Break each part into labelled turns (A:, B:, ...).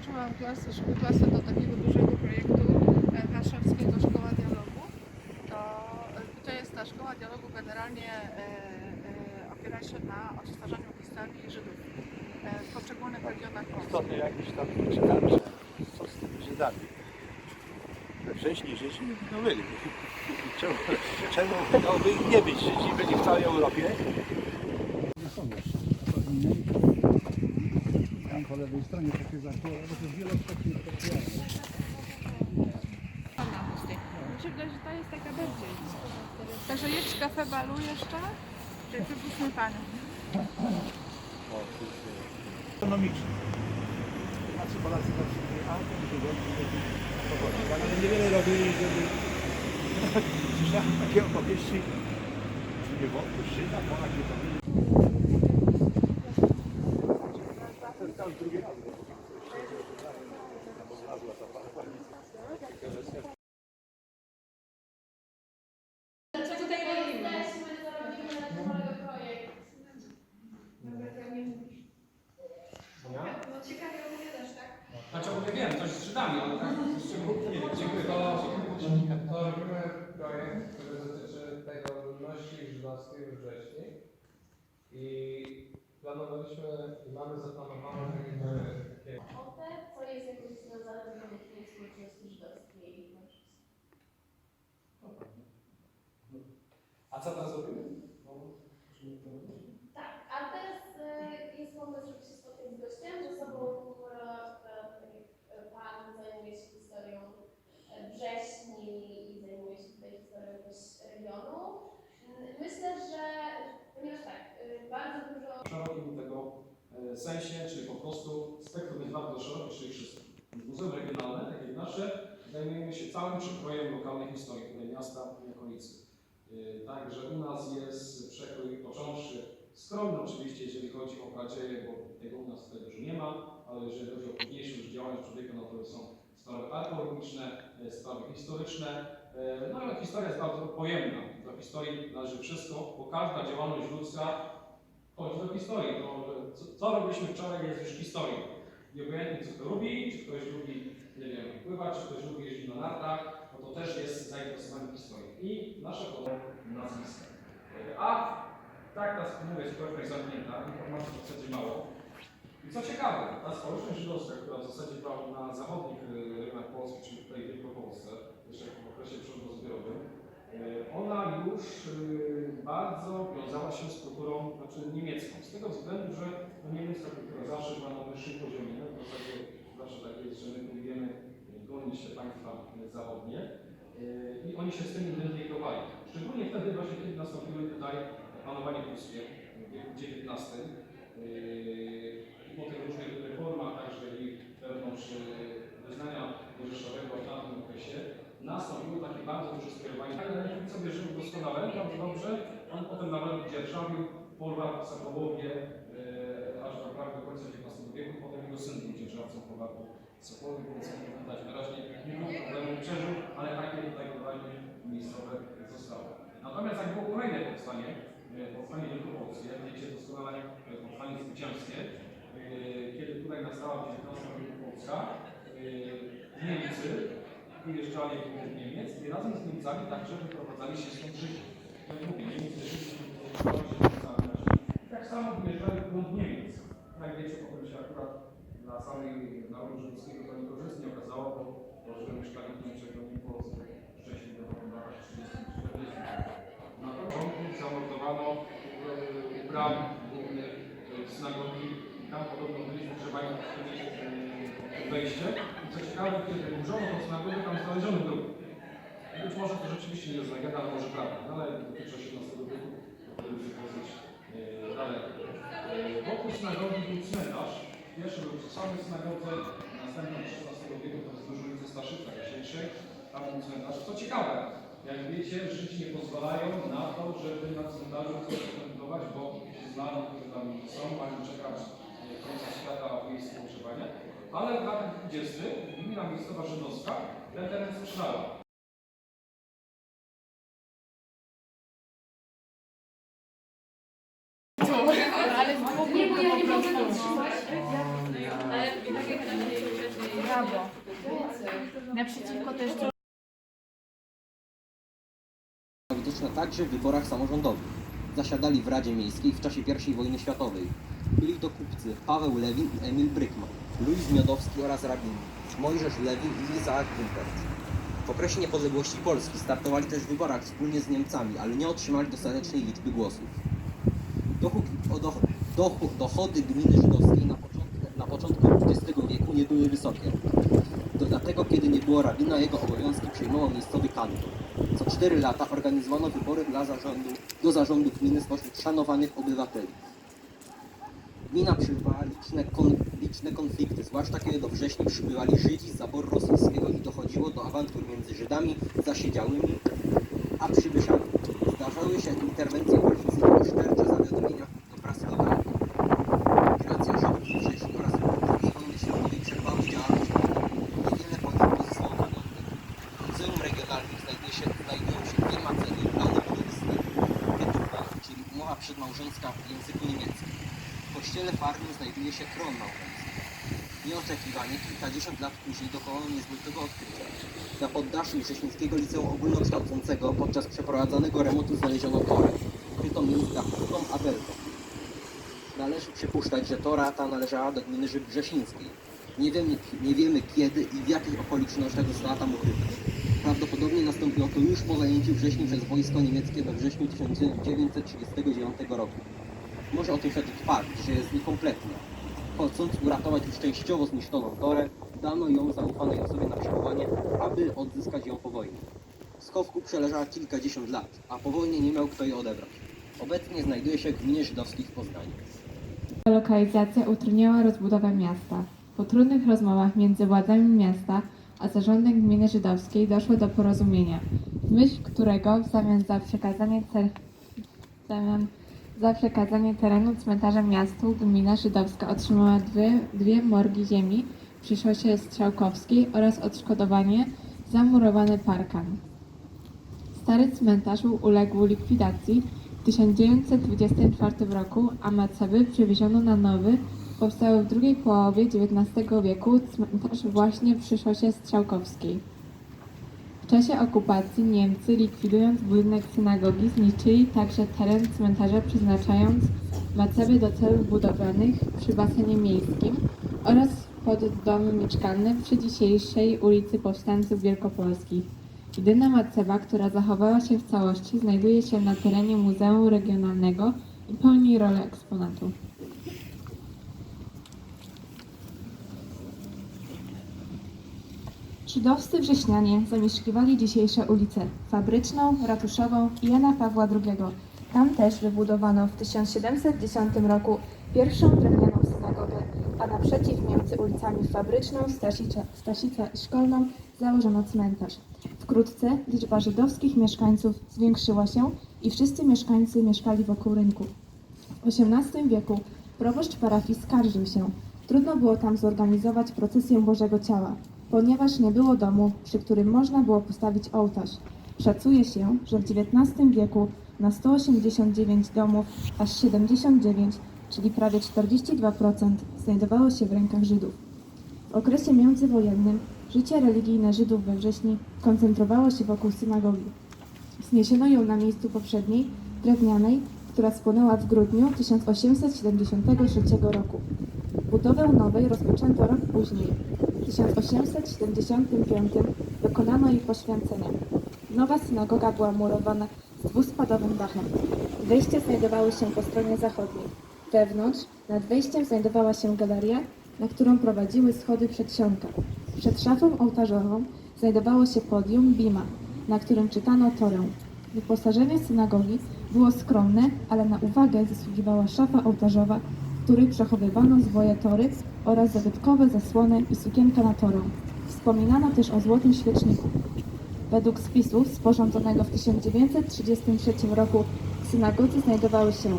A: dołączyłam klasę, klasę do takiego dużego projektu e, warszawskiego Szkoła Dialogu, to, e, to jest ta Szkoła Dialogu generalnie e, opiera się na odtwarzaniu historii Żydów w poszczególnych regionach Polski.
B: Ostatnio jakiś tam czytałem, że co z tymi Żydami. Wcześniej Żydzi no byli. Czemu, czemu miałoby ich nie być? Żydzi byli w całej Europie.
C: Nie są jeszcze. Tam po lewej stronie takie zakłady, bo to jest wielokrotnie specjalne.
A: Wydaje, że ta jest taka bardziej. Także jest kafe balu jeszcze? Czyli wypuśćmy panią.
C: Ekonomiczne. Znaczy Polacy patrzyli, a to się godzi, ale niewiele robili, żeby... Słyszałem takie opowieści, czy nie wątpię, Szyna, Polak, nie To jest tam drugi raz.
D: Dlaczego tutaj jesteśmy, co robimy na ten projekt? No ciekawie opowiadasz, tak?
E: Znaczy, bo ja wiem, coś z Żydami, ale tak jeszcze nie wiem, dziękuję.
F: To, to robimy projekt, który dotyczy tego ludności żydowskiej we wrześni i planowaliśmy i mamy zaplanowane takie takie
D: O te, co jest jakoś związane z wynikiem społeczności żydowskiej.
E: A co teraz robimy?
D: Tak, a teraz y, jest pomysł, żeby się spotkać z gościem, ze sobą Rola, która tak jak y, Pan zajmuje się historią y, wrześni i zajmuje się tutaj historią też regionu. Y, Myślę, że ponieważ tak, y, bardzo dużo
E: W szerokim tego e, sensie, czyli po prostu spektrum jest bardzo szerokie, czyli wszystko. Muzeum Regionalne, takie jak nasze, zajmujemy się całym przekrojem lokalnej historii tutaj miasta i okolicy. E, Także u nas jest przekrój począwszy skromny oczywiście, bo tego u nas tutaj dużo nie ma, ale jeżeli chodzi o późniejsze już działania człowieka, no to są sprawy archeologiczne, e, sprawy historyczne. E, No ale historia jest bardzo pojemna. Do historii należy wszystko, bo każda działalność ludzka chodzi do historii. To, że co, co robiliśmy wczoraj jest już historią. I obojętnie co kto lubi, czy ktoś lubi, nie wiem, pływać, czy ktoś lubi jeździć na nartach, no to też jest zainteresowanie historią. I nasze nazwiska. E, A tak ta mówię, społeczność zamknięta, informacji w zasadzie mało. I co ciekawe, ta społeczność żydowska, która w zasadzie była na zachodnich e, rynkach Polski, czyli tutaj Wielkopolsce, jeszcze w okresie przodozbiorowym, E, Ona już y, bardzo wiązała się z kulturą znaczy niemiecką. Z tego względu, że no, niemiecka kultura zawsze była na wyższym poziomie. No, w zasadzie zawsze tak jest, że my próbujemy gonić te państwa zachodnie y, i oni się z tym identyfikowali. Szczególnie wtedy właśnie, kiedy nastąpiły tutaj panowanie pruskie w wieku XIX y, i po tych różnych reformach, także i wewnątrz y, wyznania mojżeszowego w tamtym okresie, nastąpiło takie bardzo duże skierowanie. Ale Niemcy sobie żył doskonale, bardzo dobrze. On potem nawet dzierżawił folwark w Sokołowie, e, aż naprawdę do końca XIX wieku. Potem jego syn był dzierżawcą folwarku w Sokołowie, więc jak widać wyraźnie nie było problemu, przeżył, ale takie tutaj wydaje miejscowe zostało. Natomiast jak było kolejne powstanie, powstanie wielkopolskie, wiecie doskonale, powstanie zwycięskie, e, kiedy tutaj nastała w XIX wieku Polska, e, Niemcy wyjeżdżali do Niemiec i razem z Niemcami także wyprowadzali się stąd Żydzi. Jak mówię, Niemcy Żydzi. Tak samo wyjeżdżali w głąb Niemiec. Jak wiecie, potem się akurat dla samej narodu żydowskiego to niekorzystnie okazało, bo to, że mieszkali w Niemczech, to nie było wcześniej do latach 30-40. Na początku zamordowano e, u bram głównych e, synagogi tam podobno byliśmy trzeba wchodzić e, wejście. I co ciekawe, kiedy burzono tą synagogę, tam znaleziono grób. Być może to rzeczywiście nie jest legenda, ale może prawda, no, ale dotyczy XVII wieku, e, daleko. E, wokół synagogi był cmentarz. Pierwszy był przy samej synagodze, następny XVI wieku to dużo ulicy Staszyca Jasiejszej, tam był cmentarz. Co ciekawe, jak wiecie, Żydzi nie pozwalają na to, żeby na cmentarzu coś prezentować, bo znani, którzy tam są, mają czekać e, końca świata w miejscu pogrzewania. Ale w latach 20. gmina miejscowa żydowska ten teren sprzedała.
A: Ale
D: Nie, bo ja nie mogę.
A: Ale tak jak prawo. Naprzeciwko też
G: widoczna także w wyborach samorządowych. Zasiadali w Radzie Miejskiej w czasie I wojny światowej. Byli to kupcy Paweł Lewin i Emil Brykman, Louis Miodowski oraz rabini, Mojżesz Lewin i Izaak Wimpert. W okresie niepodległości Polski startowali też w wyborach wspólnie z Niemcami, ale nie otrzymali dostatecznej liczby głosów. Dochody gminy żydowskiej na początku, na początku XX wieku nie były wysokie. To dlatego, kiedy nie było rabina, jego obowiązki przejmował miejscowy kantor. Co cztery lata organizowano wybory dla zarządu, do zarządu gminy spośród szanowanych obywateli. Gmina przeżywała liczne, kon, liczne konflikty, zwłaszcza kiedy do wrześni przybywali Żydzi z zaboru rosyjskiego i dochodziło do awantur między Żydami zasiedziałymi a przybyszami. Zdarzały się interwencje policji i oszczercze zawiadomienia do prasy lokalnej. Migracja Żydów we wrześniu oraz II wojny światowej przerwały działalność Niewiele po nich pozostało pamiątek. W Regionalnym znajduje się, znajdują się dwie macenie i plany budowy sklepu. Wietuwa, czyli umowa przedmałżeńska w języku niemieckim. W kościele znajduje się tron małżeński. Nieoczekiwanie kilkadziesiąt lat później dokonano niezwykłego odkrycia. Na poddaszu Wrześnickiego Liceum Ogólnokształcącego podczas przeprowadzanego remontu znaleziono torę. Kryto miejsca Hutą a Belką. Należy przypuszczać, że tora ta należała do gminy Wrzesińskiej. Nie wiemy, nie wiemy kiedy i w jakich okolicznościach została tam ukryta. Prawdopodobnie nastąpiło to już po zajęciu wrześni przez wojsko niemieckie we wrześniu 1939 roku. Może o tym świadczyć fakt, że jest niekompletna. Chcąc uratować już częściowo zniszczoną torę, dano ją zaufanej osobie na przechowanie, aby odzyskać ją po wojnie. W schowku przeleżała kilkadziesiąt lat, a po wojnie nie miał kto jej odebrać. Obecnie znajduje się w gminie żydowskiej w Poznaniu.
H: Lokalizacja utrudniała rozbudowę miasta. Po trudnych rozmowach między władzami miasta a zarządem gminy żydowskiej doszło do porozumienia, w myśl którego w zamian za przekazanie, cer... w zamian za przekazanie terenu cmentarza miastu gmina żydowska otrzymała dwie, dwie morgi ziemi przy szosie Strzałkowskiej oraz odszkodowanie za murowany parkan. Stary cmentarz uległ likwidacji w 1924 roku, a Macewy przewieziono na nowy, powstały w drugiej połowie XIX wieku cmentarz właśnie przy szosie Strzałkowskiej. W czasie okupacji Niemcy, likwidując budynek synagogi, zniszczyli także teren cmentarza, przeznaczając Macewy do celów budowlanych przy basenie miejskim oraz pod domy mieszkalne przy dzisiejszej ulicy Powstańców Wielkopolskich. Jedyna macewa, która zachowała się w całości, znajduje się na terenie Muzeum Regionalnego i pełni rolę eksponatu. Żydowscy wrześnianie zamieszkiwali dzisiejsze ulice Fabryczną, Ratuszową i Jana Pawła II. Tam też wybudowano w 1710 roku pierwszą drewnianą synagogę, a naprzeciw między ulicami Fabryczną, Stasica, Stasica i Szkolną założono cmentarz. Wkrótce liczba żydowskich mieszkańców zwiększyła się i wszyscy mieszkańcy mieszkali wokół rynku. W XVIII wieku proboszcz parafii skarżył się. Trudno było tam zorganizować procesję Bożego Ciała, ponieważ nie było domu, przy którym można było postawić ołtarz. Szacuje się, że w XIX wieku na 189 domów aż 79, czyli prawie 42%, znajdowało się w rękach Żydów. W okresie międzywojennym życie religijne Żydów we wrześni koncentrowało się wokół synagogi. Wzniesiono ją na miejscu poprzedniej, drewnianej, która spłonęła w grudniu 1873 roku. Budowę nowej rozpoczęto rok później. W 1875 dokonano jej poświęcenia. Nowa synagoga była murowana z dwuspadowym dachem. Wejścia znajdowały się po stronie zachodniej. Wewnątrz, nad wejściem znajdowała się galeria, na którą prowadziły schody przedsionka. Przed szafą ołtarzową znajdowało się podium bima, na którym czytano Torę. Wyposażenie synagogi było skromne, ale na uwagę zasługiwała szafa ołtarzowa, w której przechowywano zwoje tory oraz zabytkowe zasłony i sukienka na torę. Wspominano też o złotym świeczniku. Według spisu sporządzonego w 1933 roku w synagodze znajdowały się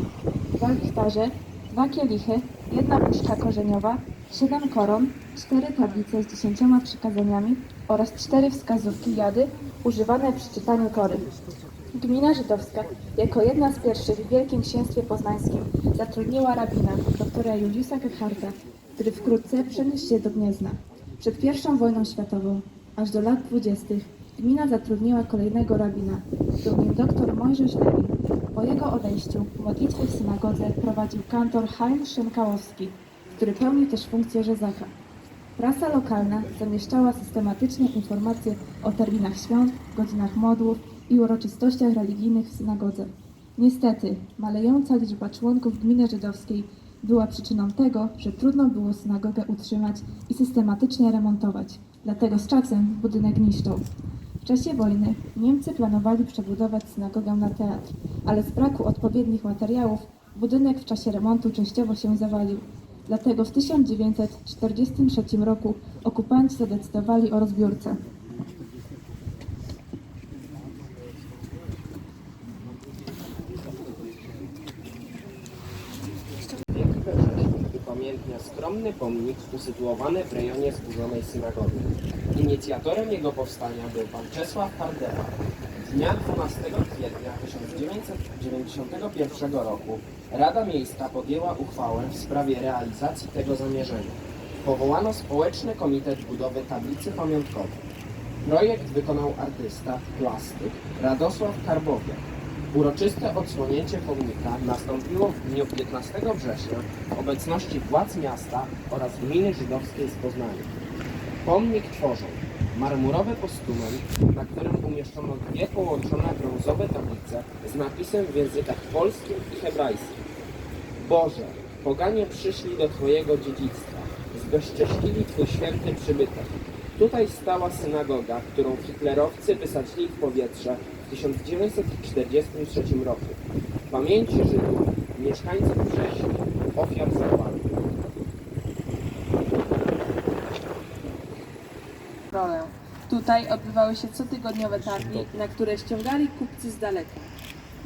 H: dwa lichtarze, dwa kielichy, jedna puszka korzeniowa, siedem koron, cztery tablice z dziesięcioma przykazaniami oraz cztery wskazówki jady używane przy czytaniu tory. Gmina żydowska, jako jedna z pierwszych w Wielkim Księstwie Poznańskim, zatrudniła rabina, doktora Juliusa Kecharta, który wkrótce przeniósł się do Gniezna. Przed I wojną światową, aż do lat 20., gmina zatrudniła kolejnego rabina, był nim dr Mojżesz Lewin. Po jego odejściu modlitwy w synagodze prowadził kantor Chaim Szynkałowski, który pełnił też funkcję rzezaka. Prasa lokalna zamieszczała systematycznie informacje o terminach świąt, godzinach modłów i uroczystościach religijnych w synagodze. Niestety, malejąca liczba członków gminy żydowskiej była przyczyną tego, że trudno było synagogę utrzymać i systematycznie remontować. Dlatego z czasem budynek niszczą. W czasie wojny Niemcy planowali przebudować synagogę na teatr, ale z braku odpowiednich materiałów budynek w czasie remontu częściowo się zawalił. Dlatego w 1943 roku okupanci zadecydowali o rozbiórce.
I: Wielki we wrześniu pomnik usytuowany w rejonie zburzonej synagogi. Inicjatorem jego powstania był pan Czesław Hardera. Dnia 12 kwietnia 1991 roku Rada Miejska podjęła uchwałę w sprawie realizacji tego zamierzenia. Powołano Społeczny Komitet Budowy Tablicy Pamiątkowej. Projekt wykonał artysta, plastyk Radosław Karbowiak. Uroczyste odsłonięcie pomnika nastąpiło w dniu 15 września w obecności władz miasta oraz gminy żydowskiej z Poznania. Pomnik tworzą marmurowy postument, na którym umieszczono dwie połączone brązowe tablice z napisem w językach polskim i hebrajskim. Boże, poganie przyszli do Twojego dziedzictwa, zbezcześcili Twój święty przybytek. Tutaj stała synagoga, którą hitlerowcy wysadzili w powietrze 1943 roku. W pamięci Żydów, mieszkańców Wrześni, ofiar
J: rolę. Tutaj odbywały się cotygodniowe targi, na które ściągali kupcy z daleka.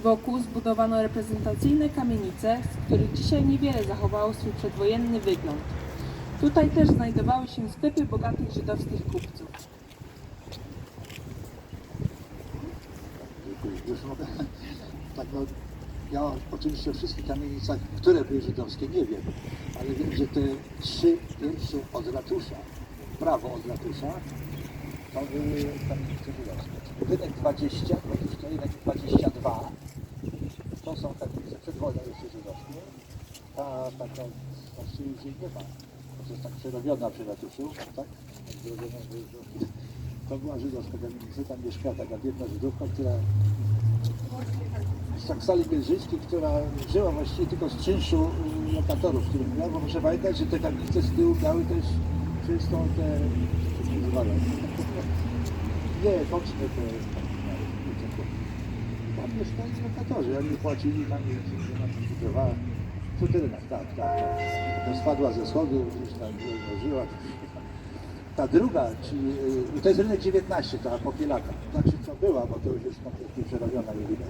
J: Wokół zbudowano reprezentacyjne kamienice, z których dzisiaj niewiele zachowało swój przedwojenny wygląd. Tutaj też znajdowały się sklepy bogatych żydowskich kupców.
C: Dziękuję. Już mogę. Tak, no, ja oczywiście o wszystkich kamienicach, które były żydowskie, nie wiem, ale wiem, że te trzy pierwsze od ratusza, prawo od ratusza, to były kamienice żydowskie. Budynek 20, 21, 22, to są kamienice przed wojną jeszcze żydowskie. Ta taka, właściwie już jej nie ma, to jest tak przerobiona przy ratuszu, tak? Tak to była żydowska kamienica, tam mieszkała taka biedna żydówka, która Saksali Bielżyckiej, która żyła właściwie tylko z czynszu y, lokatorów, których miała, bo muszę pamiętać, że te tablice z tyłu miały też czystą te, nie, boczne te, tam mieszkali lokatorzy, oni płacili tam, ona tam budowała, w suterenach, tak, tak, tak. To spadła ze schodu, gdzieś tam żyła. Ta druga, czyli y, to jest rynek 19, ta popielaka. Znaczy co była, bo to już jest kompletnie przerobiona, nie widać.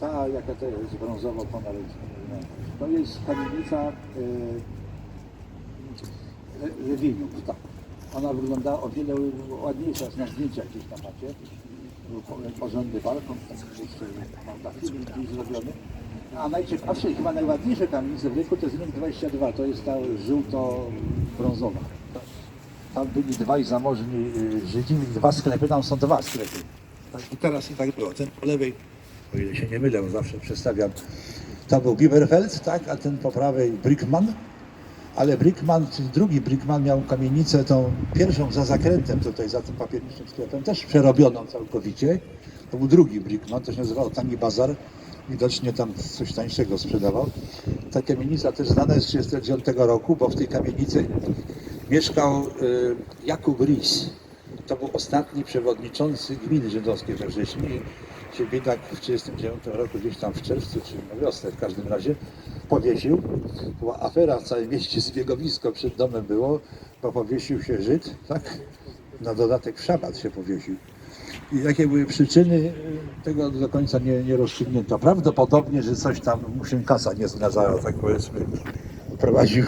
C: Ta, jaka to jest, brązowo pomarańczowa. To jest kamienica Lewinów, tak. Ona wygląda o wiele ładniejsza na zdjęciach gdzieś tam macie. Porządny balkon, taki gdzieś zrobiony. A najciekawsze chyba najładniejsze kamienice w wieku to jest rynek 22, to jest ta żółto-brązowa. Tam byli dwaj zamożni y, Żydzi, dwa sklepy, tam są dwa sklepy. Tak, I teraz i tak było. Ten po lewej, o ile się nie mylę, zawsze przedstawiam, to był Biberfeld, tak, a ten po prawej Brickman. Ale Brickman, czyli drugi Brickman miał kamienicę, tą pierwszą za zakrętem tutaj, za tym papierniczym sklepem, też przerobioną całkowicie. To był drugi Brickman, to się nazywał Tani Bazar. Widocznie tam coś tańszego sprzedawał. Ta kamienica też znana jest z 1939 roku, bo w tej kamienicy mieszkał y, Jakub Ries. To był ostatni przewodniczący gminy żydowskiej we wrześniu. I się biedak w 1939 roku, gdzieś tam w czerwcu, czy na wiosnę w każdym razie, powiesił. Była afera w całym mieście, zbiegowisko przed domem było, bo powiesił się Żyd, tak? Na dodatek w szabat się powiesił. I jakie były przyczyny, y, tego do końca nie, nie rozstrzygnięto. Prawdopodobnie, że coś tam mu się kasa nie zgadzała, tak powiedzmy. Prowadził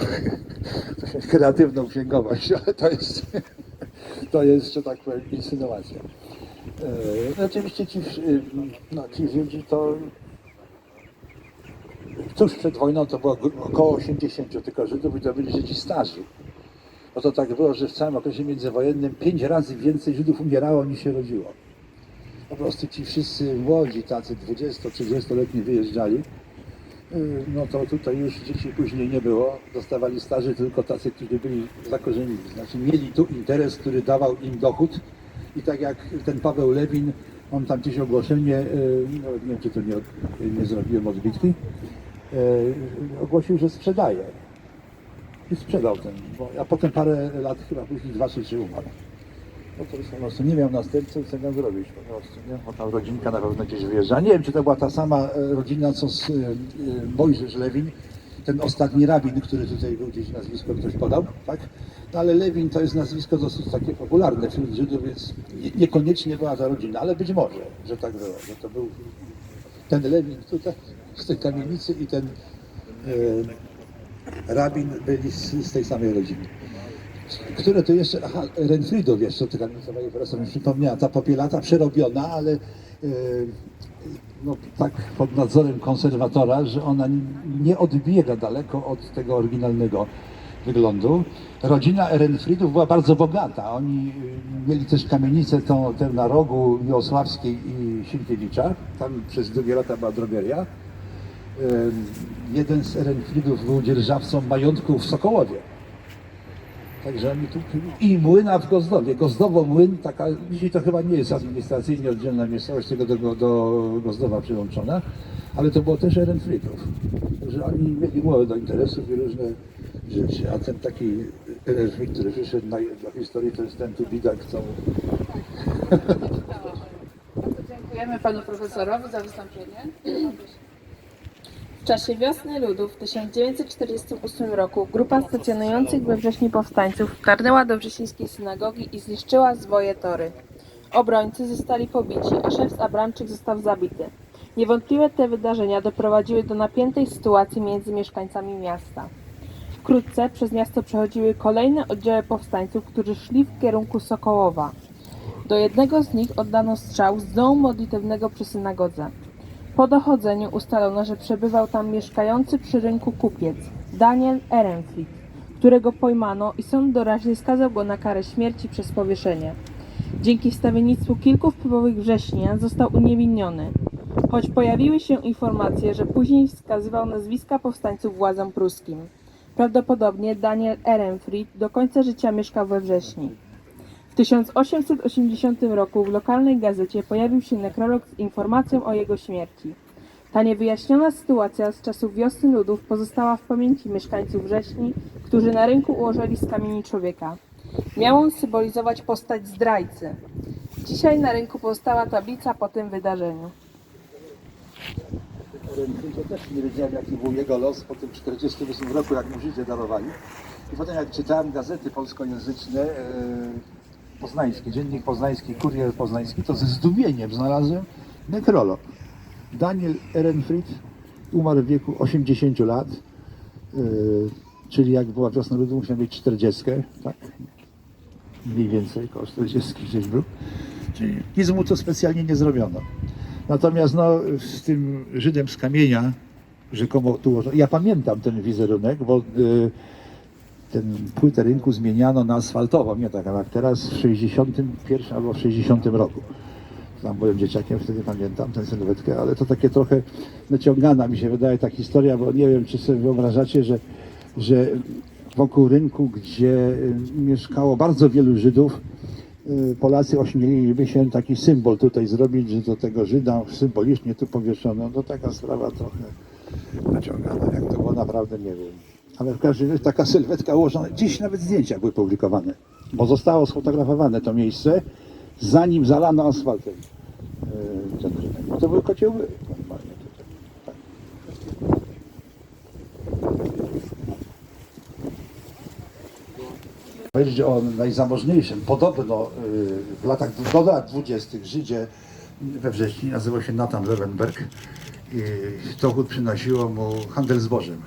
C: kreatywną księgowość, ale to jest, to jest, że tak powiem, insynuacja. E, oczywiście ci, y, no, ci Żydzi to tuż przed wojną to było około 80 tylko Żydów i to byli Żydzi starzy. bo to tak było, że w całym okresie międzywojennym pięć razy więcej Żydów umierało niż się rodziło. Po prostu ci wszyscy młodzi, tacy 20-30-letni wyjeżdżali, no to tutaj już dzieci później nie było. Dostawali staży tylko tacy, którzy byli zakorzenieni. Znaczy mieli tu interes, który dawał im dochód. I tak jak ten Paweł Lewin, on tam gdzieś ogłoszenie, y, no, nie wiem czy to nie, nie zrobiłem odbitki, y, ogłosił, że sprzedaje. I sprzedał ten, bo, a potem parę lat, chyba później dwa czy trzy umarł. No to po prostu, nie miał następców, co miał zrobić po prostu, nie? Bo tam rodzinka na pewno gdzieś wyjeżdża. Nie wiem, czy to była ta sama e, rodzina, co z e, e, Mojżesz Lewin, ten ostatni rabin, który tutaj był gdzieś nazwisko ktoś podał, tak? No ale Lewin to jest nazwisko dosyć takie popularne wśród Żydów, więc nie- niekoniecznie była ta rodzina, ale być może, że tak było, że to był ten Lewin tutaj z tej kamienicy i ten e, rabin byli z, z tej samej rodziny. Które to jeszcze, aha, Renfriedów jeszcze, ta kamienica moja profesor mi przypomniała, ta popielata przerobiona, ale e, no, tak pod nadzorem konserwatora, że ona nie odbiega daleko od tego oryginalnego wyglądu. Rodzina Ehrenfriedów była bardzo bogata. Oni y, mieli też kamienicę tą, tę na rogu Miłosławskiej i Sienkiewicza. Tam przez długie lata była drogeria. Ym, Jeden z Ehrenfriedów był dzierżawcą majątku w Sokołowie. Także oni tu i młyna w Gozdowie. Gozdowo młyn, taka, dzisiaj to chyba nie jest administracyjnie oddzielna miejscowość, tylko do, do Gozdowa przyłączona, ale to było też Ehrenfriedów. Także oni mieli mowę do interesów i różne rzeczy. A ten taki Ehrenfried, który wyszedł na, do historii, to jest ten tu bidak, co
J: dziękujemy panu profesorowi za wystąpienie. W czasie wiosny ludów w 1948 roku grupa stacjonujących we wrześni powstańców wtarnęła do wrzesińskiej synagogi i zniszczyła zwoje tory. Obrońcy zostali pobici, a szef Abramczyk został zabity. Niewątpliwie te wydarzenia doprowadziły do napiętej sytuacji między mieszkańcami miasta. Wkrótce przez miasto przechodziły kolejne oddziały powstańców, którzy szli w kierunku Sokołowa. Do jednego z nich oddano strzał z domu modlitewnego przy synagodze. Po dochodzeniu ustalono, że przebywał tam mieszkający przy rynku kupiec Daniel Ehrenfried, którego pojmano i sąd doraźny skazał go na karę śmierci przez powieszenie. Dzięki wstawiennictwu kilku wpływowych wrześnian został uniewinniony, choć pojawiły się informacje, że później wskazywał nazwiska powstańców władzom pruskim. Prawdopodobnie Daniel Ehrenfried do końca życia mieszkał we wrześni. W 1880 roku w lokalnej gazecie pojawił się nekrolog z informacją o jego śmierci. Ta niewyjaśniona sytuacja z czasów wiosny ludów pozostała w pamięci mieszkańców wrześni, którzy na rynku ułożyli z kamieni człowieka. Miał on symbolizować postać zdrajcy. Dzisiaj na rynku powstała tablica po tym wydarzeniu.
C: Ehrenfried też nie wiedziałem, jaki był jego los po tym 48 roku, jak mu życie darowali. I potem jak czytałem gazety polskojęzyczne, e, poznańskie, Dziennik Poznański, Kurier Poznański, to ze zdumieniem znalazłem nekrolog. Daniel Ehrenfried umarł w wieku 80 lat, e, czyli jak była wiosna ludu, musiał mieć 40, tak? Mniej więcej, około 40 gdzieś był. Czyli nic mu to specjalnie nie zrobiono. Natomiast no, z tym Żydem z kamienia, rzekomo tu ja pamiętam ten wizerunek, bo y, ten płytę rynku zmieniano na asfaltową, nie tak jak teraz w 61 albo w 60 roku. Tam byłem dzieciakiem, wtedy pamiętam tę sylwetkę, ale to takie trochę naciągana mi się wydaje ta historia, bo nie wiem, czy sobie wyobrażacie, że, że wokół rynku, gdzie y, mieszkało bardzo wielu Żydów, y, Polacy ośmieliliby się taki symbol tutaj zrobić, że do tego Żyda symbolicznie tu powieszono. No taka sprawa trochę naciągana. Jak to było naprawdę nie wiem. Ale w każdym razie taka sylwetka ułożona. Dziś nawet zdjęcia były publikowane, bo zostało sfotografowane to miejsce, zanim zalano asfaltem ten rynek. No to były normalnie tutaj. Tak. Powiedzieć o najzamożniejszym, podobno yy, w latach, do lat 20. Żydzie we wrześniu nazywał się Nathan Lewenberg i dochód przynosiło mu handel zbożem.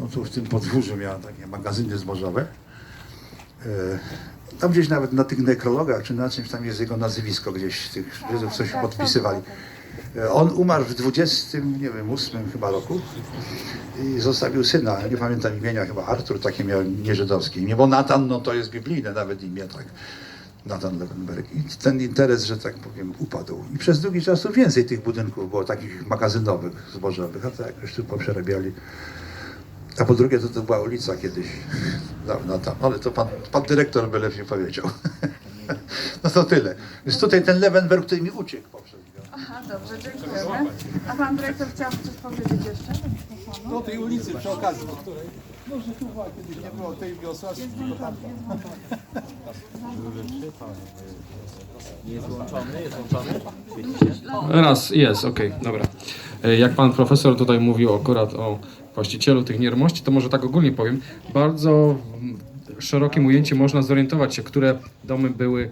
C: On tu w tym podwórzu miał takie magazyny zbożowe. E, Tam gdzieś nawet na tych nekrologach czy na czymś tam jest jego nazwisko gdzieś, tych Żydów coś podpisywali. E, On umarł w 20, nie wiem, 8 chyba roku i zostawił syna, nie pamiętam imienia, chyba Artur, takie miał nieżydowskie imię, bo Natan, no to jest biblijne nawet imię, tak. Natan Lewenberg. I ten interes, że tak powiem, upadł. I przez długi czas tu więcej tych budynków było, takich magazynowych, zbożowych, a tak już tu poprzerabiali. A po drugie, to, to była ulica kiedyś, dawno tam, ale to pan, pan dyrektor by lepiej powiedział. No to tyle. Więc tutaj ten Lewenberg, który mi uciekł poprzez.
A: Aha, dobrze, dziękujemy. A pan dyrektor chciał coś powiedzieć jeszcze?
B: Do tej ulicy przy okazji, do której. No, że tu była kiedyś nie było tej wiosławskiej, tylko tam.
E: Raz, jest, okej, dobra. E, Jak pan profesor tutaj mówił akurat o właścicielu tych nieruchomości, to może tak ogólnie powiem. Bardzo szerokim ujęciu można zorientować się, które domy były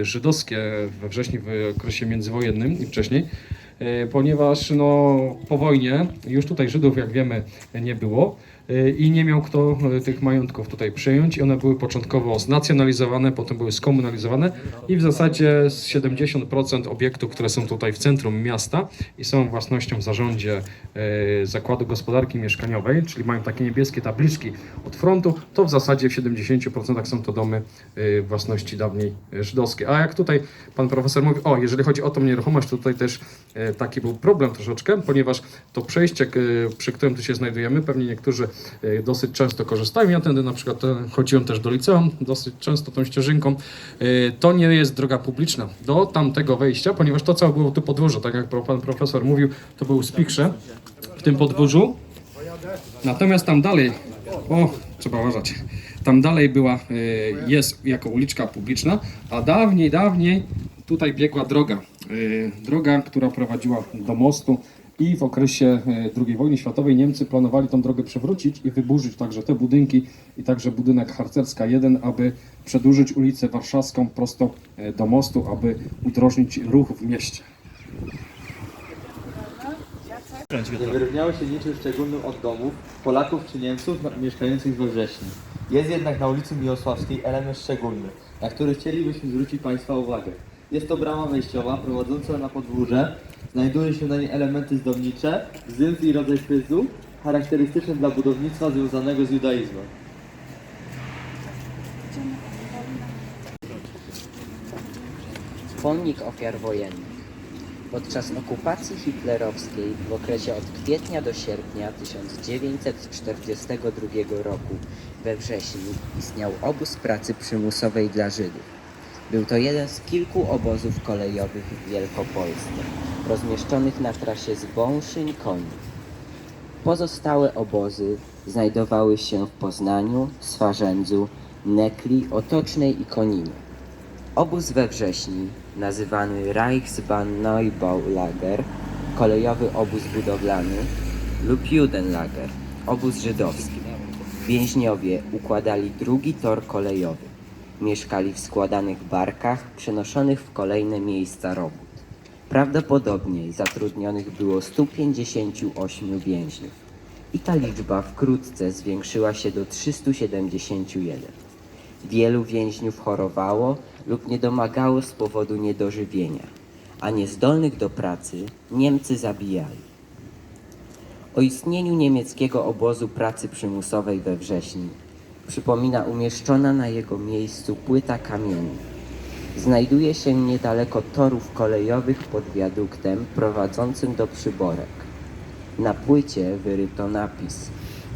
E: e, żydowskie we wrześniu w okresie międzywojennym i wcześniej, e, ponieważ no, po wojnie już tutaj Żydów, jak wiemy, nie było i nie miał kto e, tych majątków tutaj przejąć i one były początkowo znacjonalizowane, potem były skomunalizowane i w zasadzie z 70% obiektów, które są tutaj w centrum miasta i są własnością w zarządzie e, Zakładu Gospodarki Mieszkaniowej, czyli mają takie niebieskie tabliczki od frontu, to w zasadzie w 70% są to domy własności dawniej żydowskiej. A jak tutaj pan profesor mówi, o, jeżeli chodzi o tą nieruchomość, to tutaj też taki był problem troszeczkę, ponieważ to przejście, przy którym tu się znajdujemy, pewnie niektórzy dosyć często korzystają. Ja tędy na przykład e, chodziłem też do liceum, dosyć często tą ścieżynką. E, To nie jest droga publiczna do tamtego wejścia, ponieważ to całe było tu podwórze, tak jak pan profesor mówił, to był spikrze w tym podwórzu. Natomiast tam dalej, o, trzeba uważać, tam dalej była, e, jest jako uliczka publiczna, a dawniej, dawniej tutaj biegła droga. E, Droga, która prowadziła do mostu i w okresie e, II wojny światowej Niemcy planowali tą drogę przewrócić i wyburzyć także te budynki i także budynek Harcerska 1, aby przedłużyć ulicę Warszawską prosto e, do mostu, aby udrożnić ruch w mieście.
G: Nie wyróżniały się niczym szczególnym od domów Polaków czy Niemców mieszkających we Wrześni. Jest jednak na ulicy Miłosławskiej element szczególny, na który chcielibyśmy zwrócić Państwa uwagę. Jest to brama wejściowa prowadząca na podwórze. Znajdują się na niej elementy zdobnicze, zymf i rodzaj fryzu, charakterystyczne dla budownictwa związanego z judaizmem.
K: Pomnik ofiar wojennych. Podczas okupacji hitlerowskiej w okresie od kwietnia do sierpnia 1942 roku we wrześniu istniał obóz pracy przymusowej dla Żydów. Był to jeden z kilku obozów kolejowych w Wielkopolsce, rozmieszczonych na trasie Zbąszyń-Konin. Pozostałe obozy znajdowały się w Poznaniu, Swarzędzu, Nekli, Otocznej i Koninie. Obóz we wrześni, nazywany Reichsbahnneubau-Lager, kolejowy obóz budowlany, lub Judenlager, obóz żydowski. Więźniowie układali drugi tor kolejowy. Mieszkali w składanych barkach przenoszonych w kolejne miejsca robót. Prawdopodobnie zatrudnionych było 158 więźniów. I ta liczba wkrótce zwiększyła się do 371. Wielu więźniów chorowało lub nie domagało z powodu niedożywienia, a niezdolnych do pracy Niemcy zabijali. O istnieniu niemieckiego obozu pracy przymusowej we wrześniu przypomina umieszczona na jego miejscu płyta kamienna. Znajduje się niedaleko torów kolejowych pod wiaduktem prowadzącym do przyborek. Na płycie wyryto napis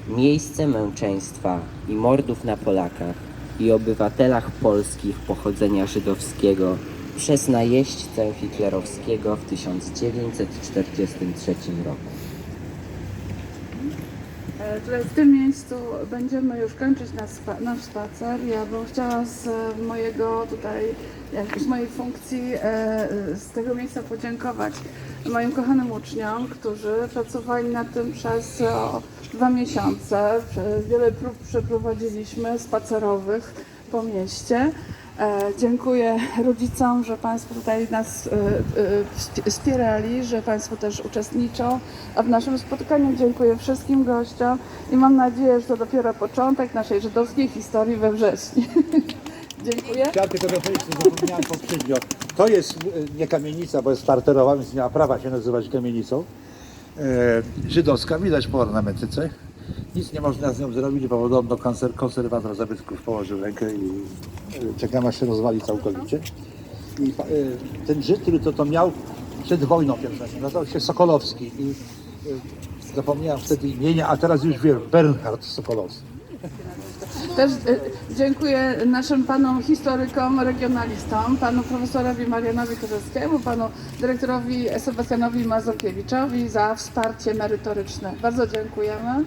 K: Miejsce męczeństwa i mordów na Polakach i obywatelach polskich pochodzenia żydowskiego przez najeźdźcę hitlerowskiego w 1943 roku.
A: E, Tutaj w tym miejscu będziemy już kończyć nasz, spa- nasz spacer. Ja bym chciała z e, mojego tutaj, z mojej funkcji e, z tego miejsca podziękować moim kochanym uczniom, którzy pracowali nad tym przez o, dwa miesiące. Wiele prób przeprowadziliśmy spacerowych po mieście. E, Dziękuję rodzicom, że Państwo tutaj nas e, e, wsp- wspierali, że Państwo też uczestniczą. A w naszym spotkaniu dziękuję wszystkim gościom i mam nadzieję, że to dopiero początek naszej żydowskiej historii we wrześniu.
L: Dziękuję.
C: Chciałem tylko dopowiedzieć, co zapomniałem poprzednio. To jest nie kamienica, bo jest parterowa, więc nie ma prawa się nazywać kamienicą. Żydowska, widać po ornamentyce. Nic nie można z nią zrobić, bo podobno konser, konserwator zabytków położył rękę i e, czekam się rozwali całkowicie. I e, ten Żyd, który to, to miał przed wojną pierwszą, nazywał się Sokolowski i e, zapomniałem wtedy imienia, a teraz już wiem, Bernhard Sokolowski.
A: Też dziękuję naszym panom historykom, regionalistom, panu profesorowi Marianowi Korzeckiemu, panu dyrektorowi Sebastianowi Mazurkiewiczowi za wsparcie merytoryczne. Bardzo dziękujemy.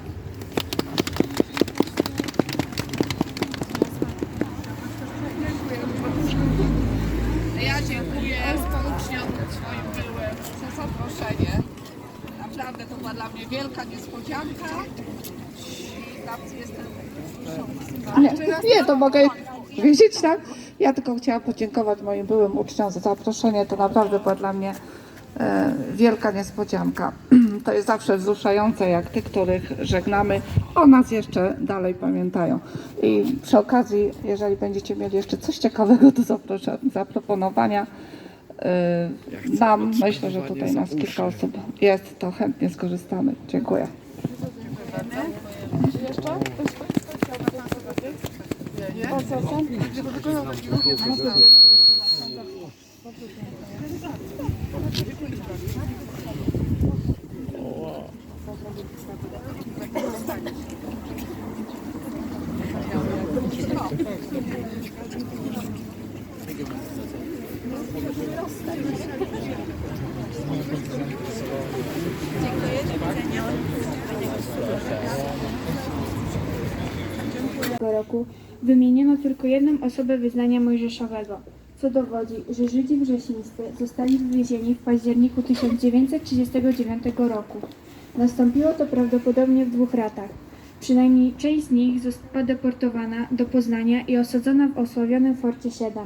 A: Ja dziękuję uczniom swoim byłym za zaproszenie. Naprawdę to była dla mnie wielka niespodzianka. I jestem
L: Nie, nie, to mogę wiedzieć, tak? Ja tylko chciałam podziękować moim byłym uczniom za zaproszenie. To naprawdę była dla mnie e, wielka niespodzianka. To jest zawsze wzruszające, jak tych, których żegnamy, o nas jeszcze dalej pamiętają. I przy okazji, jeżeli będziecie mieli jeszcze coś ciekawego do zaproponowania, e, nam, myślę, że tutaj nas kilka osób jest, to chętnie skorzystamy. Dziękuję.
M: Roku wymieniono tylko jedną osobę wyznania mojżeszowego, co dowodzi, że Żydzi wrzesińscy zostali wywiezieni w październiku 1939 roku. Nastąpiło to prawdopodobnie w dwóch ratach. Przynajmniej część z nich została deportowana do Poznania i osadzona w osławionym Forcie 7.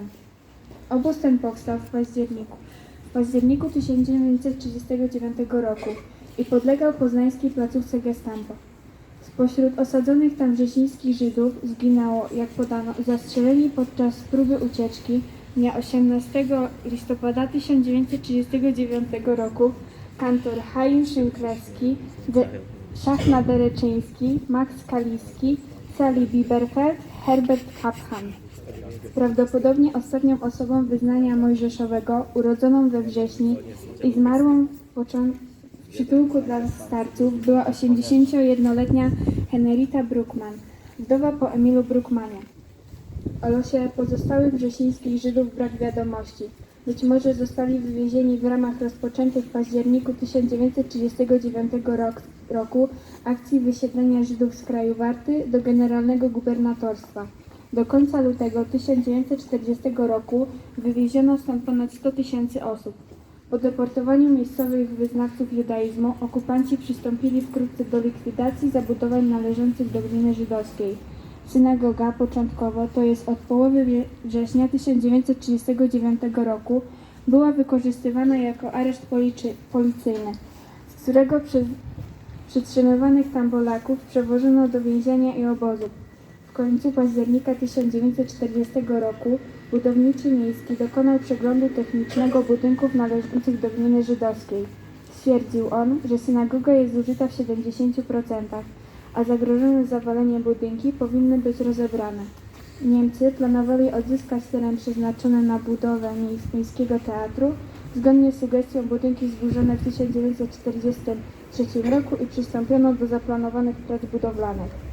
M: Obóz ten powstał w październiku, w październiku 1939 roku i podlegał poznańskiej placówce Gestapo. Spośród osadzonych tam wrzesińskich Żydów zginęło, jak podano, zastrzeleni podczas próby ucieczki dnia 18 listopada 1939 roku kantor Chaim Szynklewski, De- Szachna Dereczyński, Max Kaliski, Sally Bieberfeld, Herbert Kaphan. Prawdopodobnie ostatnią osobą wyznania mojżeszowego, urodzoną we wrześniu i zmarłą w w przytułku dla starców była 81-letnia Henrietta Bruckmann, wdowa po Emilu Bruckmanie. O losie pozostałych wrzesińskich Żydów brak wiadomości. Być może zostali wywiezieni w ramach rozpoczętej w październiku 1939 rok, roku akcji wysiedlenia Żydów z kraju Warty do generalnego gubernatorstwa. Do końca lutego 1940 roku wywieziono stąd ponad 100 tysięcy osób. Po deportowaniu miejscowych wyznawców judaizmu okupanci przystąpili wkrótce do likwidacji zabudowań należących do gminy żydowskiej. Synagoga początkowo, to jest od połowy wrze- września 1939 roku, była wykorzystywana jako areszt policzy, policyjny, z którego przy, przytrzymywanych tam Polaków przewożono do więzienia i obozów. Końcu października 1940 roku budowniczy miejski dokonał przeglądu technicznego budynków należących do gminy żydowskiej. Stwierdził on, że synagoga jest zużyta w 70%, a zagrożone zawaleniem budynki powinny być rozebrane. Niemcy planowali odzyskać teren przeznaczony na budowę miejskiego teatru. Zgodnie z sugestią budynki zburzono w 1943 roku i przystąpiono do zaplanowanych prac budowlanych.